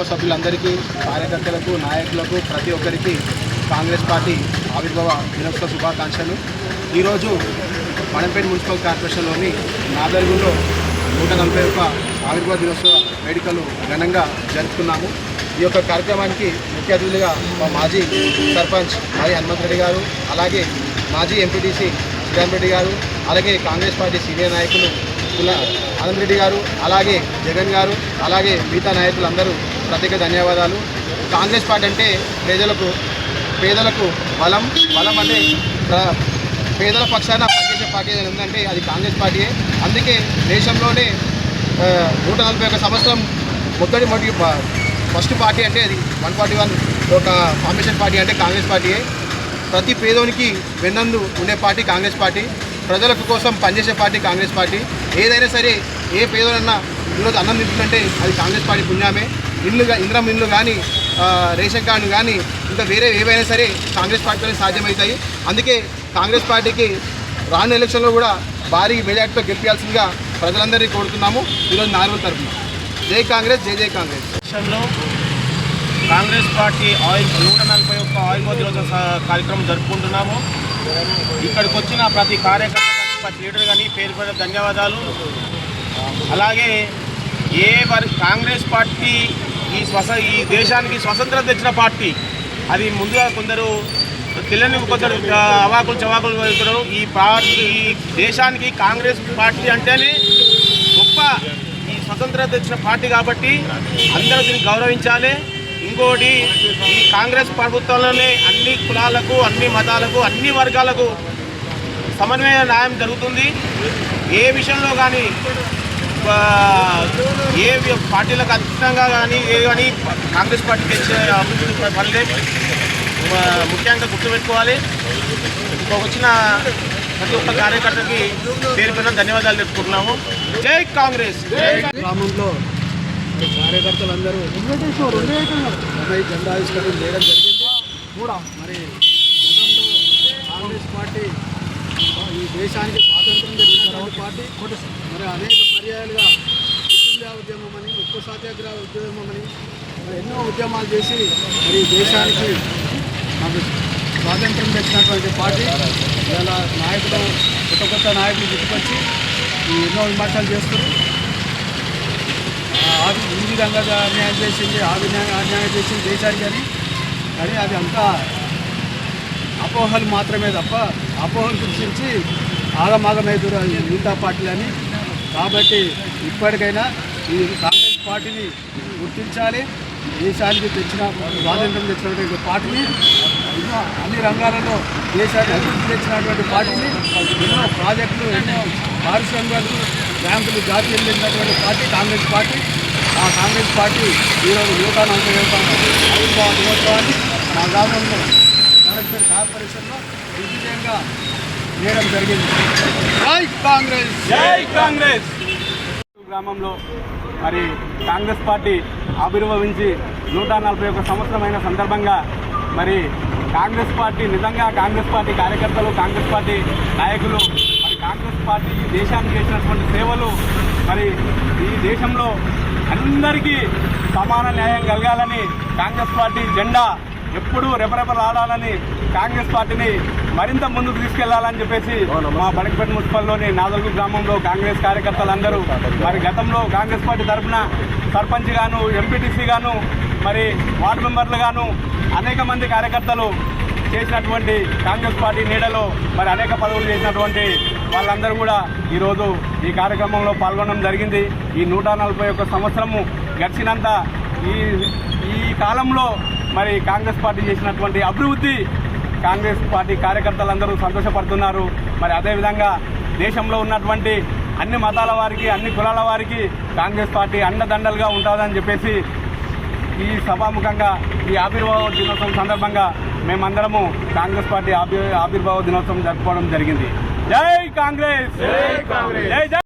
కుటుంబ సభ్యులందరికీ కార్యకర్తలకు నాయకులకు ప్రతి ఒక్కరికి కాంగ్రెస్ పార్టీ ఆవిర్భావ దినోత్సవ శుభాకాంక్షలు. ఈరోజు మణంపేట మున్సిపల్ కార్పొరేషన్లోని నాదర్గులో నూట నలభై ఒక్క ఆవిర్భావ దినోత్సవ వేడుకలు ఘనంగా జరుపుకున్నాము. ఈ యొక్క కార్యక్రమానికి ముఖ్య అతిథులుగా మా మాజీ సర్పంచ్ మరి హనుమంత్ రెడ్డి గారు అలాగే మాజీ ఎంపీటీసీ శ్రీరామ్ రెడ్డి గారు అలాగే కాంగ్రెస్ పార్టీ సీనియర్ నాయకులు కుల ఆనంద్ రెడ్డి గారు అలాగే జగన్ గారు అలాగే మిగతా నాయకులందరూ ప్రత్యేక ధన్యవాదాలు. కాంగ్రెస్ పార్టీ అంటే ప్రజలకు పేదలకు బలం బలం అంటే ప్ర- పేదల పక్షాన పనిచేసే పార్టీ ఏదైనా ఉందంటే అది కాంగ్రెస్ పార్టీయే. అందుకే దేశంలోనే నూట నలభై ఒక సంవత్సరం మొదటి మొదటి ఫస్ట్ పార్టీ అంటే అది వన్ ఫార్టీ వన్ ఒక ఫార్మేషన్ పార్టీ అంటే కాంగ్రెస్ పార్టీయే. ప్రతి పేదోనికి వెన్నందు ఉండే పార్టీ కాంగ్రెస్ పార్టీ. ప్రజలకు కోసం పనిచేసే పార్టీ కాంగ్రెస్ పార్టీ. ఏదైనా సరే ఏ పేదోనన్నా ఈరోజు అన్నం తింటుందంటే అది కాంగ్రెస్ పార్టీ పుణ్యామే. ఇల్లుగా ఇంద్రం ఇల్లు కానీ రేషన్ కార్డు కానీ ఇంకా వేరే ఏవైనా సరే కాంగ్రెస్ పార్టీలో సాధ్యమవుతాయి. అందుకే కాంగ్రెస్ పార్టీకి రాను ఎలక్షన్లో కూడా భారీ మెజార్టీతో గెలిపించాల్సిందిగా ప్రజలందరినీ కోరుతున్నాము. ఈరోజు నాలుగు తరఫున. జై కాంగ్రెస్ జై జై కాంగ్రెస్. దేశంలో కాంగ్రెస్ పార్టీ ఆయిల్ నూట నలభై ఒక్క ఆయిల్ దినోత్సవ కార్యక్రమం జరుపుకుంటున్నాము. ఇక్కడికి వచ్చిన ప్రతి కార్యకర్త కానీ ప్రతి లీడర్ కానీ పేరు పేరు ధన్యవాదాలు. అలాగే ఏ వారి కాంగ్రెస్ పార్టీ ఈ స్వస ఈ దేశానికి స్వతంత్రం తెచ్చిన పార్టీ. అది ముందుగా కొందరు తెల్లని కొందరు అవాకులు చవాకులు వెళ్తున్నారు ఈ పార్టీ ఈ దేశానికి కాంగ్రెస్ పార్టీ అంటేనే గొప్ప ఈ స్వతంత్రం తెచ్చిన పార్టీ కాబట్టి అందరూ దీన్ని గౌరవించాలి. ఇంకోటి ఈ కాంగ్రెస్ ప్రభుత్వంలోనే అన్ని కులాలకు అన్ని మతాలకు అన్ని వర్గాలకు సమన్వయ న్యాయం జరుగుతుంది. ఏ విషయంలో కానీ ఏ పార్టీలకు అతీతంగా కానీ ఏ కానీ కాంగ్రెస్ పార్టీ తెచ్చే అభివృద్ధి పనులే ముఖ్యంగా గుర్తుపెట్టుకోవాలి. వచ్చిన ప్రతి ఒక్క కార్యకర్తకి పేరు పైన ధన్యవాదాలు తెలుపుకుంటున్నాము. జై కాంగ్రెస్! గ్రామంలో కార్యకర్తలందరూ జెండా ఆవిష్కరణ చేయడం జరిగింది. కూడా మరి గతంలో కాంగ్రెస్ పార్టీ ఈ దేశానికి స్వాతంత్రం తెచ్చినటువంటి పార్టీ. మరి అనేక పర్యాయాలుగా కుటుంబ ఉద్యమం అని ఉప్పు సత్యాగ్రహ ఉద్యమం అని ఎన్నో ఉద్యమాలు చేసి మరి ఈ దేశానికి మాకు స్వాతంత్రం తెచ్చినటువంటి పార్టీ. ఇలా నాయకులు కొత్త కొత్త నాయకులు గుర్తుకొచ్చి ఎన్నో విమర్శలు చేస్తున్నారు. ఆ ఈ విధంగా అన్యాయం చేసింది ఆ విధంగా అన్యాయం చేసింది దేశానికి అని కానీ అది అంతా అపోహలు మాత్రమే తప్ప అపోహలు సృష్టించి ఆగమాగమవుతారు అది పార్టీలు పార్టీలని. కాబట్టి ఇప్పటికైనా ఈ కాంగ్రెస్ పార్టీని గుర్తించాలి. దేశానికి తెచ్చిన స్వాతంత్రం తెచ్చినటువంటి పార్టీని ఎన్నో అన్ని రంగాలలో దేశాన్ని అభివృద్ధి తెచ్చినటువంటి పార్టీని ఎన్నో ప్రాజెక్టులు ఎన్నో పారిశ్రామికలు బ్యాంకులు జాతీయ చెందినటువంటి పార్టీ కాంగ్రెస్ పార్టీ. ఆ కాంగ్రెస్ పార్టీ ఈరోజు నూట నలభై ఆవిర్భావ దినోత్సవాన్ని మా గ్రామంలో కలెక్టర్ కార్పొరేషన్లో దిగ్విజయంగా చేయడం జరిగింది. జై కాంగ్రెస్! జై కాంగ్రెస్! గ్రామంలో మరి కాంగ్రెస్ పార్టీ ఆవిర్భవించి నూట నలభై ఒక్క సంవత్సరమైన సందర్భంగా మరి కాంగ్రెస్ పార్టీ నిజంగా కాంగ్రెస్ పార్టీ కార్యకర్తలు కాంగ్రెస్ పార్టీ నాయకులు మరి కాంగ్రెస్ పార్టీ ఈ దేశానికి చేసినటువంటి సేవలు మరి ఈ దేశంలో అందరికీ సమాన న్యాయం కలగాలని కాంగ్రెస్ పార్టీ జెండా ఎప్పుడూ రెపరెపలాడాలని కాంగ్రెస్ పార్టీని మరింత ముందుకు తీసుకెళ్ళాలని చెప్పేసి మా బడకపేట మున్సిపల్లోని నాదల్గు గ్రామంలో కాంగ్రెస్ కార్యకర్తలందరూ మరి గతంలో కాంగ్రెస్ పార్టీ తరఫున సర్పంచ్ గాను ఎంపీటీసీ గాను మరి వార్డు మెంబర్లు గాను అనేక మంది కార్యకర్తలు చేసినటువంటి కాంగ్రెస్ పార్టీ నీడలో మరి అనేక పదవులు చేసినటువంటి వాళ్ళందరూ కూడా ఈరోజు ఈ కార్యక్రమంలో పాల్గొనడం జరిగింది. ఈ నూట నలభై ఒక్క సంవత్సరము గడిచినంత ఈ ఈ కాలంలో మరి కాంగ్రెస్ పార్టీ చేసినటువంటి అభివృద్ధి కాంగ్రెస్ పార్టీ కార్యకర్తలందరూ సంతోషపడుతున్నారు. మరి అదేవిధంగా దేశంలో ఉన్నటువంటి అన్ని మతాల వారికి అన్ని కులాల వారికి కాంగ్రెస్ పార్టీ అండదండలుగా ఉంటుందని చెప్పేసి ఈ సభాముఖంగా ఈ ఆవిర్భావ దినోత్సవం సందర్భంగా మేమందరము కాంగ్రెస్ పార్టీ ఆవిర్ ఆవిర్భావ దినోత్సవం జరుపుకోవడం జరిగింది. జై కాంగ్రెస్! జై కాంగ్రెస్! జై జై!